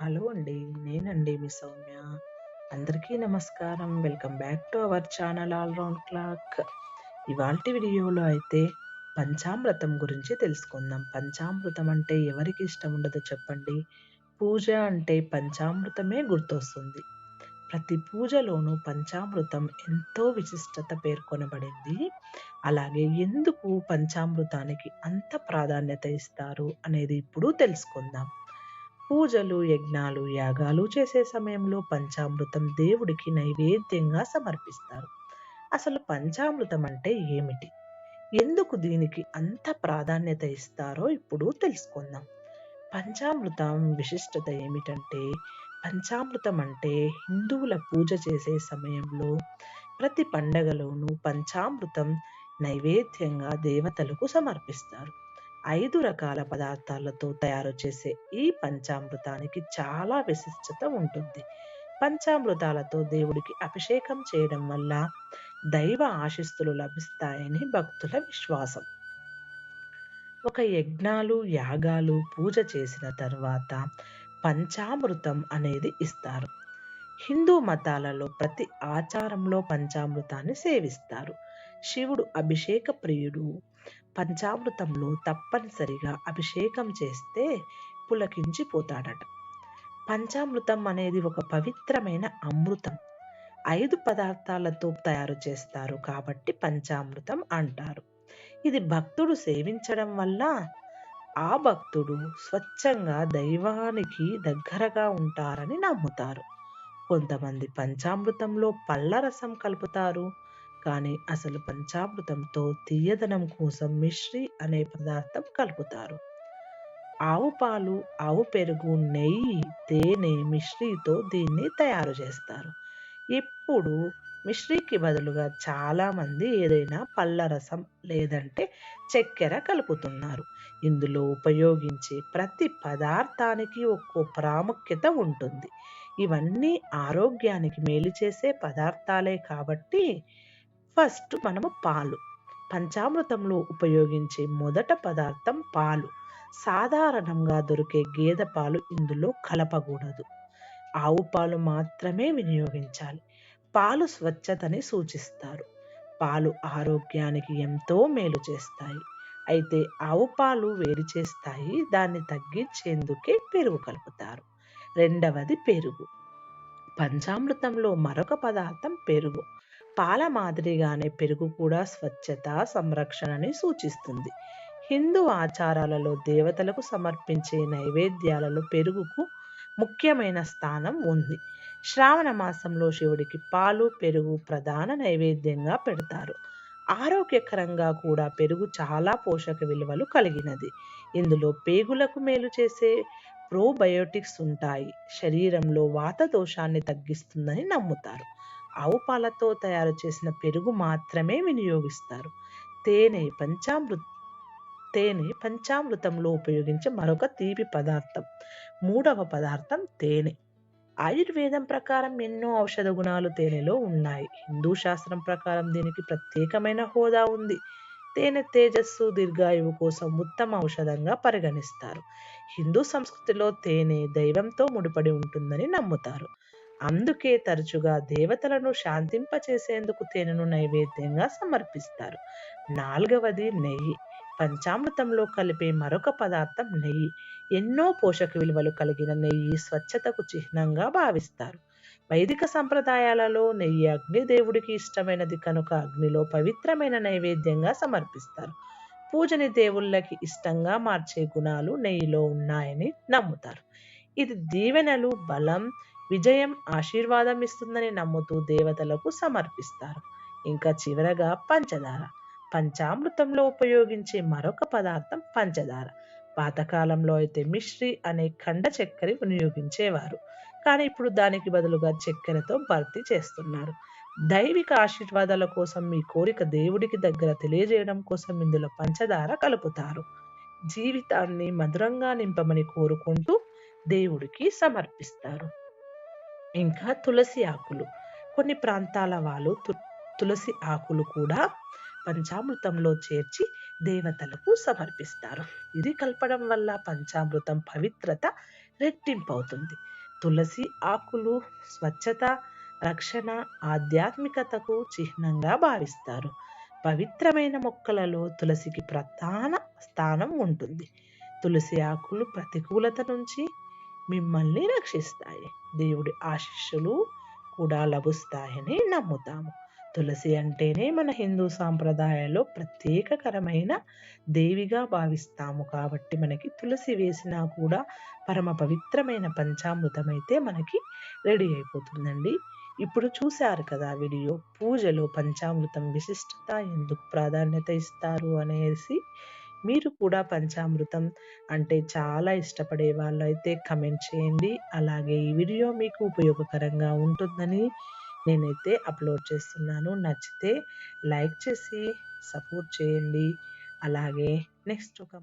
Hello అండి. నేనండి మీ సౌమ్య. అందరికీ నమస్కారం. Welcome back to our channel all round clock. ఇవాల్టి వీడియోలో అయితే పంచామృతం గురించి తెలుసుకుందాం. పంచామృతం అంటే ఎవరికి ఇష్టం ఉండదో చెప్పండి. పూజ అంటే పంచామృతమే గుర్తొస్తుంది. ప్రతి పూజలోనూ పంచామృతం ఎంతో విశిష్టత పేర్కొనబడింది. అలాగే ఎందుకు పంచామృతానికి అంత ప్రాధాన్యత ఇస్తారు అనేది ఇప్పుడు తెలుసుకుందాం. పూజలు, యజ్ఞాలు, యాగాలు చేసే సమయంలో పంచామృతం దేవుడికి నైవేద్యంగా సమర్పిస్తారు. అసలు పంచామృతం అంటే ఏమిటి? ఎందుకు దీనికి అంత ప్రాధాన్యత ఇస్తారో ఇప్పుడు తెలుసుకుందాం. పంచామృతం విశిష్టత ఏమిటంటే పంచామృతం అంటే హిందువుల పూజ చేసే సమయంలో ప్రతి పండగలోనూ పంచామృతం నైవేద్యంగా దేవతలకు సమర్పిస్తారు. ఐదు రకాల పదార్థాలతో తయారు చేసే ఈ పంచామృతానికి చాలా విశిష్టత ఉంటుంది. పంచామృతాలతో దేవుడికి అభిషేకం చేయడం వల్ల దైవ ఆశిస్తులు లభిస్తాయని భక్తుల విశ్వాసం. ఒక యజ్ఞాలు, యాగాలు, పూజ చేసిన తర్వాత పంచామృతం అనేది ఇస్తారు. హిందూ మతాలలో ప్రతి ఆచారంలో పంచామృతాన్ని సేవిస్తారు. శివుడు అభిషేక ప్రియుడు. పంచామృతంలో తప్పనిసరిగా అభిషేకం చేస్తే పులకించిపోతాడట. పంచామృతం అనేది ఒక పవిత్రమైన అమృతం. ఐదు పదార్థాలతో తయారు చేస్తారు కాబట్టి పంచామృతం అంటారు. ఇది భక్తుడు సేవించడం వల్ల ఆ భక్తుడు స్వచ్ఛంగా దైవానికి దగ్గరగా ఉంటారని నమ్ముతారు. కొంతమంది పంచామృతంలో పళ్ళ రసం కలుపుతారు. కానీ అసలు పంచామృతంతో తీయదనం కోసం మిశ్రీ అనే పదార్థం కలుపుతారు. ఆవు పాలు, ఆవు పెరుగు, నెయ్యి, తేనె మిశ్రీతో దీన్ని తయారు చేస్తారు. ఇప్పుడు మిశ్రీకి బదులుగా చాలామంది ఏదైనా పళ్ళ రసం లేదంటే చక్కెర కలుపుతున్నారు. ఇందులో ఉపయోగించే ప్రతి పదార్థానికి ఒక్కో ప్రాముఖ్యత ఉంటుంది. ఇవన్నీ ఆరోగ్యానికి మేలు చేసే పదార్థాలే కాబట్టి ఫస్ట్ మనము పాలు. పంచామృతంలో ఉపయోగించే మొదట పదార్థం పాలు. సాధారణంగా దొరికే గేదె పాలు ఇందులో కలపకూడదు. ఆవు పాలు మాత్రమే వినియోగించాలి. పాలు స్వచ్ఛతని సూచిస్తారు. పాలు ఆరోగ్యానికి ఎంతో మేలు చేస్తాయి. అయితే ఆవు పాలు వేడి చేస్తాయి. దాన్ని తగ్గించేందుకే పెరుగు కలుపుతారు. రెండవది పెరుగు. పంచామృతంలో మరొక పదార్థం పెరుగు. పాల మాదిరిగానే పెరుగు కూడా స్వచ్ఛత, సంరక్షణని సూచిస్తుంది. హిందూ ఆచారాలలో దేవతలకు సమర్పించే నైవేద్యాలలో పెరుగుకు ముఖ్యమైన స్థానం ఉంది. శ్రావణ మాసంలో శివుడికి పాలు, పెరుగు ప్రధాన నైవేద్యంగా పెడతారు. ఆరోగ్యకరంగా కూడా పెరుగు చాలా పోషక విలువలు కలిగినది. ఇందులో పేగులకు మేలు చేసే ప్రోబయోటిక్స్ ఉంటాయి. శరీరంలో వాత దోషాన్ని తగ్గిస్తుందని నమ్ముతారు. ఆవు పాలతో తయారు చేసిన పెరుగు మాత్రమే వినియోగిస్తారు. తేనె పంచామృ తేనె పంచామృతంలో ఉపయోగించే మరొక తీపి పదార్థం. మూడవ పదార్థం తేనె. ఆయుర్వేదం ప్రకారం ఎన్నో ఔషధ గుణాలు తేనెలో ఉన్నాయి. హిందూ శాస్త్రం ప్రకారం దీనికి ప్రత్యేకమైన హోదా ఉంది. తేనె తేజస్సు, దీర్ఘాయువు కోసం ఉత్తమ ఔషధంగా పరిగణిస్తారు. హిందూ సంస్కృతిలో తేనె దైవంతో ముడిపడి ఉంటుందని నమ్ముతారు. అందుకే తరచుగా దేవతలను శాంతింపచేసేందుకు తేనెను నైవేద్యంగా సమర్పిస్తారు. నాల్గవది నెయ్యి. పంచామృతంలో కలిపే మరొక పదార్థం నెయ్యి. ఎన్నో పోషక విలువలు కలిగిన నెయ్యి స్వచ్ఛతకు చిహ్నంగా భావిస్తారు. వైదిక సంప్రదాయాలలో నెయ్యి అగ్నిదేవుడికి ఇష్టమైనది కనుక అగ్నిలో పవిత్రమైన నైవేద్యంగా సమర్పిస్తారు. పూజని దేవుళ్ళకి ఇష్టంగా మార్చే గుణాలు నెయ్యిలో ఉన్నాయని నమ్ముతారు. ఇది దీవెనలు, బలం, విజయం, ఆశీర్వాదం ఇస్తుందని నమ్ముతూ దేవతలకు సమర్పిస్తారు. ఇంకా చివరగా పంచదార. పంచామృతంలో ఉపయోగించే మరొక పదార్థం పంచదార. పాతకాలంలో అయితే మిశ్రీ అనే ఖండ చక్కెర వినియోగించేవారు. కానీ ఇప్పుడు దానికి బదులుగా చక్కెరతో భర్తీ చేస్తున్నారు. దైవిక ఆశీర్వాదాల కోసం మీ కోరిక దేవుడికి దగ్గర తెలియజేయడం కోసం ఇందులో పంచదార కలుపుతారు. జీవితాన్ని మధురంగా నింపమని కోరుకుంటూ దేవుడికి సమర్పిస్తారు. ఇంకా తులసి ఆకులు. కొన్ని ప్రాంతాల వాళ్ళు తు తులసి ఆకులు కూడా పంచామృతంలో చేర్చి దేవతలకు సమర్పిస్తారు. ఇది కలపడం వల్ల పంచామృతం పవిత్రత రెట్టింపవుతుంది. తులసి ఆకులు స్వచ్ఛత రక్షణ ఆధ్యాత్మికతకు చిహ్నంగా భావిస్తారు. పవిత్రమైన మొక్కలలో తులసికి ప్రధాన స్థానం ఉంటుంది. తులసి ఆకులు ప్రతికూలత నుంచి మిమ్మల్ని రక్షిస్తాయి. దేవుడి ఆశీస్సులు కూడా లభిస్తాయని నమ్ముతాము. తులసి అంటేనే మన హిందూ సాంప్రదాయాల్లో ప్రత్యేకకరమైన దేవిగా భావిస్తాము. కాబట్టి మనకి తులసి వేసినా కూడా పరమ పవిత్రమైన పంచామృతం అయితే మనకి రెడీ అయిపోతుందండి. ఇప్పుడు చూశారు కదా వీడియో. పూజలో పంచామృతం విశిష్టత ఎందుకు ప్రాధాన్యత ఇస్తారు అనేసి మీరు కూడా పంచామృతం అంటే చాలా ఇష్టపడే వాళ్ళు అయితే కమెంట్ చేయండి. అలాగే ఈ వీడియో మీకు ఉపయోగకరంగా ఉంటుందని నేనైతే అప్లోడ్ చేస్తున్నాను. నచ్చితే లైక్ చేసి సపోర్ట్ చేయండి. అలాగే నెక్స్ట్ ఒక